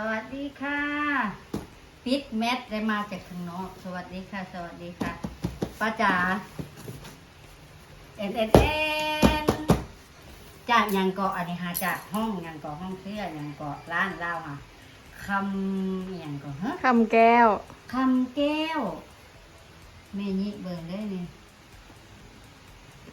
สวัสดีค่ะปิดแมทได้มาจากข้างนอก สวัสดีค่ะ สวัสดีค่ะป้าจ๋าเอ็นเอ็นเอ็นจากหยังเกาะอันนี้ค่ะจากห้องหยังเกาะห้องเสื้อหยังเกาะร้านเล่าค่ะคำหยังเกาะฮะคำแก้วคำแก้วแม่นี่เบิ่งได้นี่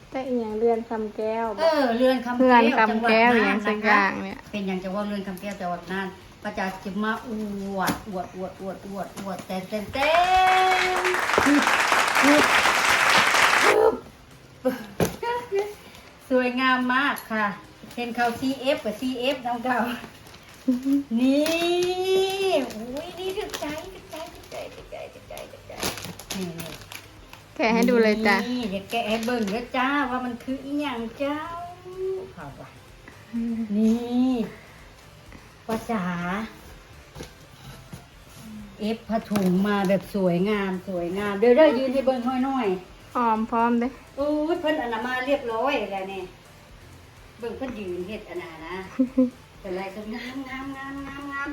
แต่อีหยังเรือนคำแก้ว เออเรือนคำเพื่อนแก้วจังหวัดคำแก้วอน่าย่านงสันะกอคะย่างเนี่ย เป็นอย่างจังหวัดเรือนคำแก้วจังหวัดน่าน ประจาจะมาอวดอวดอวดอวดอวดอวดเต้นเต้นเต้นสวยงามมากค่ะเห็นเขา CF กับ CF น้องเก่านี่อุ้ยนี่ถึกใจถึกใจถึกใจถึกใจถึกใจถึกใจนี่แกะให้ดูเลยจ้ะนี่เดี๋ยวแกะให้เบิ่งแล้วจ้าว่ามันคืออีหยังเจ้าข่าวว่ะนี่ ภาษา เอฟผ้าถุงมาแบบสวยงามสวยงาม เดี๋ยวได้ยืนให้เบิ่งห้อยหน่อยหอมพร้อมเด้โอ้ยเพิ่นอนนามาเรียบร้อยแล้วเนี่ยเบิ่งเพิ่นยืนเฮ็ดอนนานะ เป็นไรก็งามงามงามงามงาม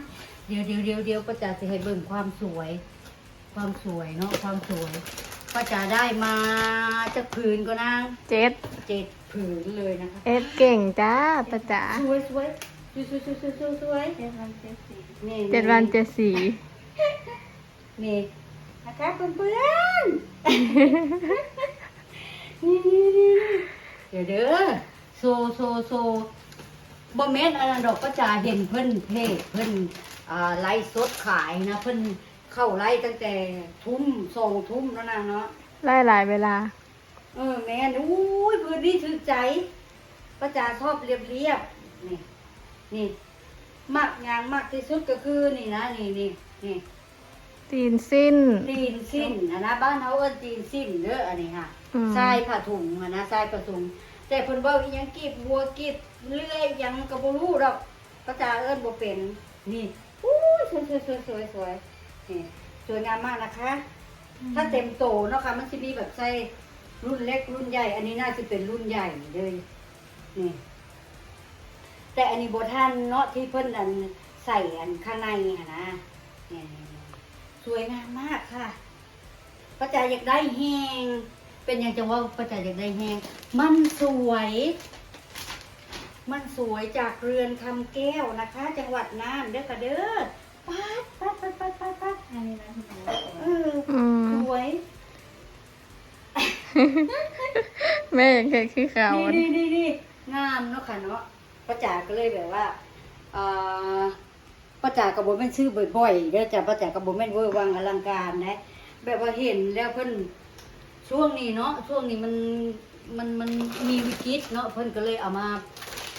เดี๋ยวเดี๋ยวเดี๋ยวเดี๋ยวป้าจ๋าจะให้เบิ่งความสวย ความสวยเนาะความสวยป้าจ๋าได้มาจากผืนก็นางเจ็ดเจ็ดผืนเลยนะคะ เอ็ดเก่งจ้าป้าจ๋าสวยสวย สวยสวยสวยสวยสวยสวยเจ็ดวันเจ็ดสีนี่เจ็ดวันเจ็ดสีนี่นะคะเพื่อนเพื่อนๆนี่นี่นี่เดี๋ยวเด้อโซโซโซบ่แม่นอันนั้นดอกก็จะเห็นเพิ่นเพจเพิ่นอ่าไลฟ์สดขายนะ เพิ่นเข้าไลฟ์ตั้งแต่ทุ่มสองทุ่มแล้วนะเนาะไล่หลายเวลา เออแม่นอุ้ยพื้นที่ถือใจประจาชอบเรียบเรียบๆนี่ นี่มักงานมากที่สุดก็คือนี่นะนี่นี่นี่ตีนสิ้น ตีนสิ้นนะนะบ้านเขาเอิ้นตีนสิ้นเด้ออันนี้ค่ะอืม ทรายผ้าถุงอะนะทรายผ้าถุง แต่เพิ่นเว้าอีหยังกีบบัวกีบเลื่อยหยังก็บ่รู้ดอกประจาเอิ้นบ่เป็นนี่อู้ยสวยสวยสวยสวยสวยนี่สวยงามมากนะคะ ถ้าเต็มโตเนาะค่ะมันจะมีแบบใส่รุ่นเล็กรุ่นใหญ่ อันนี้น่าจะเป็นรุ่นใหญ่เลยนี่ แต่อันนี้โบท่านเนาะที่เพิ่นอันใส่อันข้างในอะนะเนี่ยๆสวยงามมากค่ะป้าจ๋าอยากได้แหงเป็นอย่างจะว่าป้าจ๋าอยากได้แหงมันสวย มันสวยจากเรือนคำแก้วนะคะ จังหวัดน่านเด้อค่ะเด้อปัดปัดปัดปัดปัดปัดเอออืมสวยแม่ยังเคยคือเขานี่นี่นี่นี่งามเนาะค่ะเนาะ ป้าจ๋าก็เลยแบบว่าเอ่อป้าจ๋ากับโบแม่นชื่อบ่อยๆเด้อจ้ะป้าจ๋ากับโบแม่นเวอร์วังอลังการนะ แบบว่าเห็นแล้วเพิ่นช่วงนี้เนาะช่วงนี้มันมันมันมีวิกฤตเนาะเพิ่นก็เลยเอามา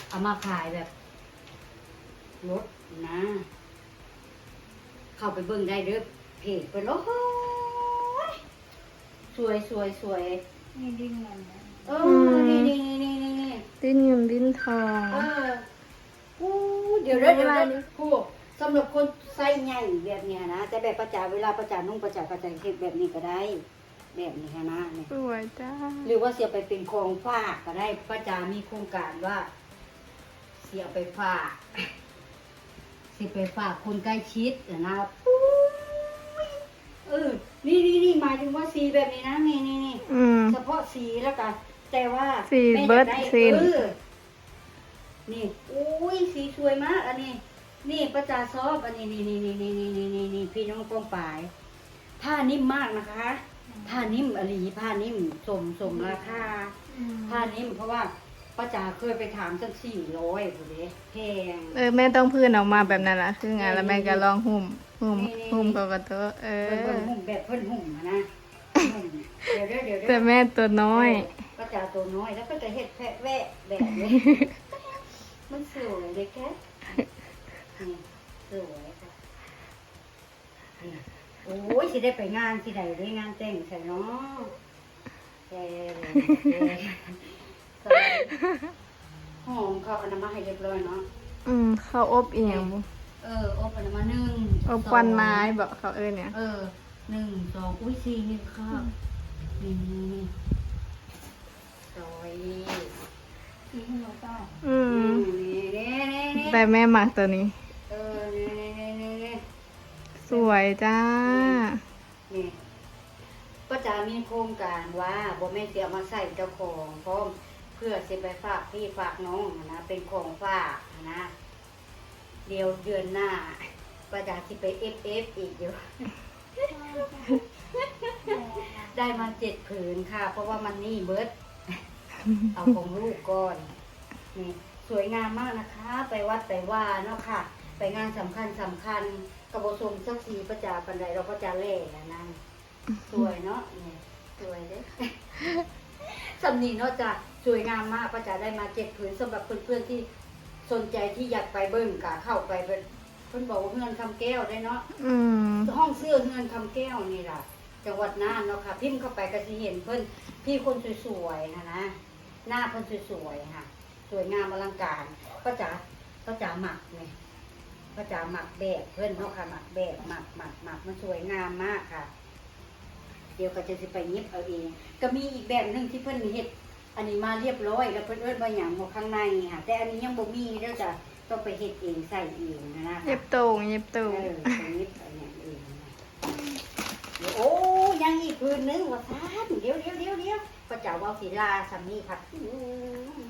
เอามาขายแบบลดนะ เข้าไปเบิ่งได้เด้อเพจเพิ่นโอ้โหยสวยสวยสวยนี่ดิ้นมันนะเออนี่นี่นี่นี่นี่ ดิ้นเงินดิ้นทองเอออู้เดี๋ยวเดี๋ยวเดี๋ยวเดี๋ยวครูสำหรับคนไส้ใหญ่แบบเนี้ยนะแต่แบบประจาเวลาประจานุ่งประจากระจาเฮ็ดแบบนี้ก็ได้ แบบนี้ค่ะนะเนี่ยสวยจ้าหรือว่าเสียไปเป็นของฝากก็ได้ประจามีโครงการว่า เสียไปฝากสิไปฝากคนใกล้ชิดอะนะปุ๊ยเออนี่นี่นี่หมายถึงว่าสีแบบนี้นะนี่นี่นี่อืมเฉพาะสีแล้วกัน แต่ว่าสีแม่เบิร์ดอยากไสีน เออนี่อุ้ยสีสวยมาก อันนี้ นี่ประจาซอบอันนี้นี่นี่นี่นี่นี่นี่นี่นี่พี่น้องกองปลาย ผ้านิ่มมากนะคะ ผ้านิ่มอลีผ้านิ่มสมสมราคา ผ้านิ่มเพราะว่าป้าจ๋าเคยไปถามสักสี่ร้อยผู้เด้แพง เออแม่ต้องพื้นออกมาแบบนั้นละคืองานแล้วแม่ก็ลองหุ่มหุ่มนี่นี่หุ่มกับกระโตะเอเพิ่นเพิ่นอหุ่มแบบเพิ่นหุ่มอะนะหุ่มเดี๋ยวเดี๋ยวเดี๋ยวเดี๋ยว แต่แม่ตัวน้อย ก็จะตัวน้อยแล้วก็จะเห็ดแพะแวะแบบนี้มันสวยเลยแค่นี่สวยค่ะนี่โอ้ยสิได้ไปงานที่ใดได้งานแต่งใส่เนาะแกเลยแกสวยหอมเขาเอาน้ำมาให้เรียบร้อยเนาะอืมเขาอบเอียงบุเอออบเอาน้ำมาหนึ่งอบควันไม้บอกเขาเออเนี่ย เออหนึ่งสองอุ้ยสี่นี่ค่ะนี่นี่ นี่สวยที่ให้เราต้องอืมนี่นี่นี่นี่แต่แม่หมักตัวนี้ เออนี่นี่นี่นี่สวยจ้า นี่ก็จะมีโครงการว่าบ่แม่นสิเอามาใส่เจ้าของพร้อมเพื่อสิไปฝากพี่ฝากน้องนะเป็นของฝากนะ เดี๋ยวเดือนหน้าป้าจ๋าสิไปเอฟเอฟอีกอยู่ได้มาเจ็ดผืนค่ะ เพราะว่ามันนี่เบิร์ด เอาของลูกก่อนนี่สวยงามมากนะคะ ไปวัดไปว่าเนาะค่ะ ไปงานสำคัญสำคัญกระโบสมสักสีประจาปันใดเราก็จะเล่นะนั่นสวยเนาะนี่สวยเด้สำนีเนาะจ้ะสวยงามมากประจาได้มาเจ็ดผืนสำหรับเพื่อนๆที่สนใจที่อยากไปเบิ้งกะเข้าไปเป็นเพื่อนบอกว่าเงินคำแก้วได้เนาะ อืม ห้องเสื้อเงินคำแก้วนี่ล่ะจังหวัดน่านเนาะค่ะ พิมพ์เข้าไปก็สิเห็นเพิ่นพี่คนสวยๆนะนะ หน้าเพิ่นสวยๆค่ะ สวยงามอลังการก็จะก็จะหมักเลยก็จะหมักแบบเพิ่นเนาะค่ะหมักแบบหมักหมักหมักมันสวยงามมากค่ะ เดี๋ยวก็จะสิไปเย็บเอาเอง ก็มีอีกแบบหนึงที่เพิ่นเฮ็ดอันนี้มาเรียบร้อย แล้วเพิ่นเอิ้นว่าหยังหัวข้างในค่ะ แต่อันนี้ยังบ่มีเด้อจ้ะต้องไปเฮ็ดเองใส่เองนะนะเย็คะบโต่งเย็บโต่งเออตรงนี้ไปเนี่ยเองนะเดี๋ยวโอ้ยังอีกคืนนึงว่าซ่านเดี๋ยวเดี๋ยวเดี๋ยวเดี๋ยว พระเจ้าว่าศิลาสามีครับอืม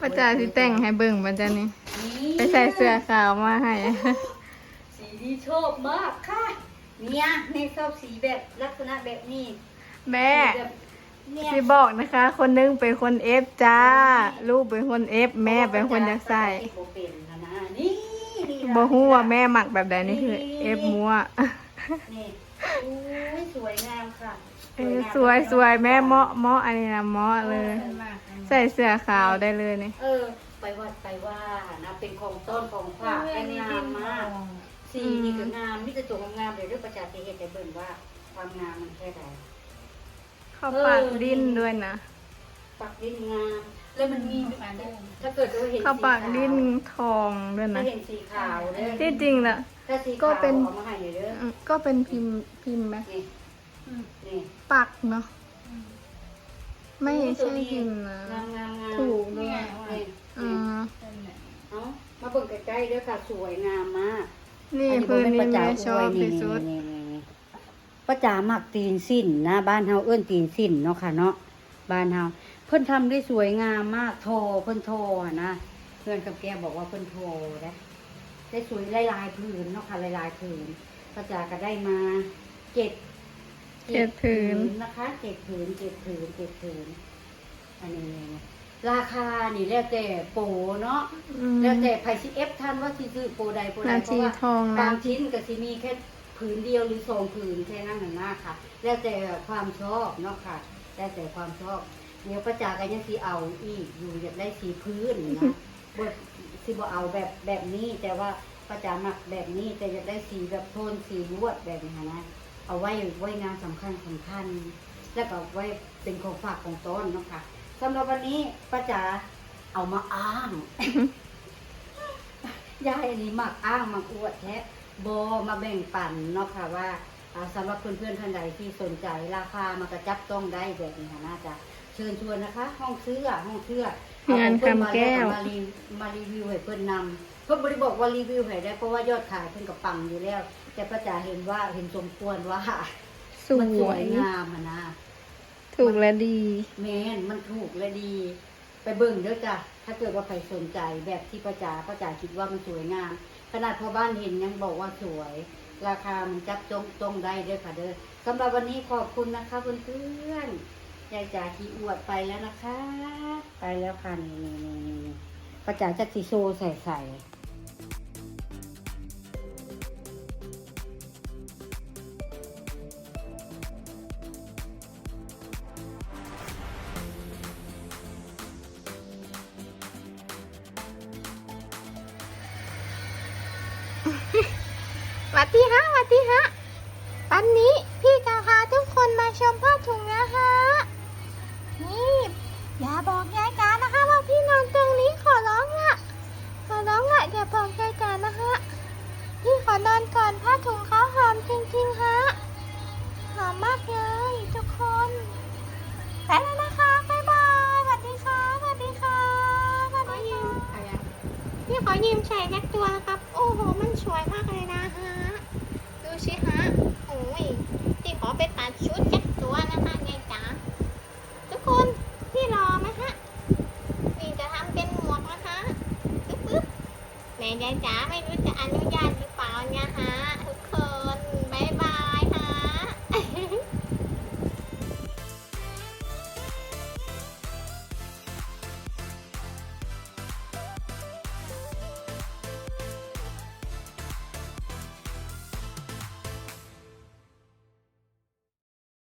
ป้าจ๋าสิแต่งให้เบิ่งป้าจ๋านี่นี่ไปใส่เสื้อขาวมาให้ สีที่ชอบมากค่ะ เนี่ยในชอบสีแบบลักษณะแบบนี้แม่สีแบบเนี่ยสิบอกนะคะ คนหนึงเป็นคนเอฟจ้า ลูกเป็นคนเอฟแม่เป็นคนอยากใส่บ่เป็นนะนะนี่นี่ล่ะบ่ฮู้ว่าแม่หมักแบบใดนี่คือเอฟมัวนี่ อุ้ยสวยงามค่ะเออสวยสวยแม่เหมาะเหมาะอันนี้นะเหมาะเลย ใส่เสื้อขาวได้เลยนี่เออ ไปวัดไปว่านะเป็นของต้นของฝากเป็นงามมาก สีนี่ก็งามมิจะตัวงามๆเลยเรื่องประจาติเหตุแต่เบิ่งว่าความงามมันแค่ไหนเข้าปากดิ้นด้วยนะปักดิ้นงาม แล้วมันมีถ้าเกิดเราเห็นเข้าปากสีขวดิ้นทองด้วยถ้านะ เห็นสีขาวเด้อที่จริงละถ้าสีก็ขาวเป็น เอามาให้หน่อยเด้ออืมก็เป็นพิมพ์พิมพ์ไหมนี่นี่ปักเนาะไม่ใช่พิมพ์นะ งามงามงามถูกด้นี่วยนี่อืมเอามาเบิ่งใกล้ๆเด้อค่ะสวยงามมากนี่อัพื้นบ่นี้แม่แม่ประชอบจ๋าที่สุดนี่นี่นี่ประจ๋าหมักตีนสิ้นนะ บ้านเฮาเอื้อนตีนสิ้นเนาะค่ะเนาะบ้านเฮา เพิ่นทำได้สวยงามมากโทเพิ่นโทอะนะเพื่อนกับแกบอกว่าเพิ่นโทได้ได้สวยหลายๆผืนเนาะค่ะหลายๆผืนประจ๋าก็ได้มาเจ็ดเจ็ดผืนนะคะเจ็ดผืนเจ็ดผืนเจ็ดผืนอันนี้ราคานี่แล้วแต่โปรเนาะอืมแล้วแต่ไผสิเอฟท่านว่าสิซื้อโปรใดโปรใดนาเพทีราะว่าทองนะบางชิ้นก็สิมีแค่ผืนเดียวหรือสองผืนแค่นั้นน่ะนะค่ะ แล้วแต่ความชอบเนาะค่ะ แล้วแต่ความชอบ เดี๋ยวประจากัยังสิเอาอีกอยู่อยากได้สีพื้นนะบทสิบ่เอาแบบแบบนี้แต่ว่าประจามักแบบนี้แต่อยากได้สีแบบโทนสีลวดแบบนี้นะเอาไว้ไว้งานสำคัญสำคัญ แล้วก็ไว้เป็นของฝากของต้นนะคะสำหรับวันนี้ป้าจ๋าเอามาอ้างยายอันนี้มักอ้างมักอวดแท้บมาแบ่งปันเนาะค่ะว่าอ่าสำหรับเพื่อนๆท่านใดที่สนใจราคามันก็จับต้องได้แบบนี้ค่ะน่าจะ เชิญชวนนะคะ ห้องเสื้อห้องเสื้อเอางานเพิ่นมาคำแก้วมารีมารีวิวให้เพื่อนนำเพื่อนบริบอกว่ารีวิวให้ได้เพราะว่ายอดขายเพิ่นกับปังอยู่แล้ว แต่ป้าจ๋าเห็นว่าเห็นสมควรว่าสมันสววยยงามอะนะถูกและดีแมนมันถูกและดี ไปเบิ่งเด้อจ้ะถ้าเกิดว่าใครสนใจแบบที่ป้าจ๋าป้าจ๋าคิดว่ามันสวยงามขนาดพ่อบ้านเห็นยังบอกว่าสวย ราคามันจับจงตรงได้เด้อค่ะเด้อสำหรับวันนี้ขอบคุณนะคะเพื่อนๆ ยายจ๋าขี้อวดไปแล้วนะคะ ไปแล้วค่ะนี่นี่นี่นี่ป้าจ๋าจักสีโซใส่ใส่สวัสดีฮะสวัสดีฮะวันนี้พี่จะพาทุกคนมาชมผ้าถุงนะฮะ นี่ อย่าบอกยายจ๋านะคะ ว่าพี่นอนตรงนี้ขอร้องละขอร้องอะอย่าบอกยายจ๋านะคะพี่ขอนอนก่อนผ้าถุงเขาหอมจริงๆฮะหอมมากเลย แต่ยายจ๋าไม่รู้จะอนุญาตหรือเปล่านะคะ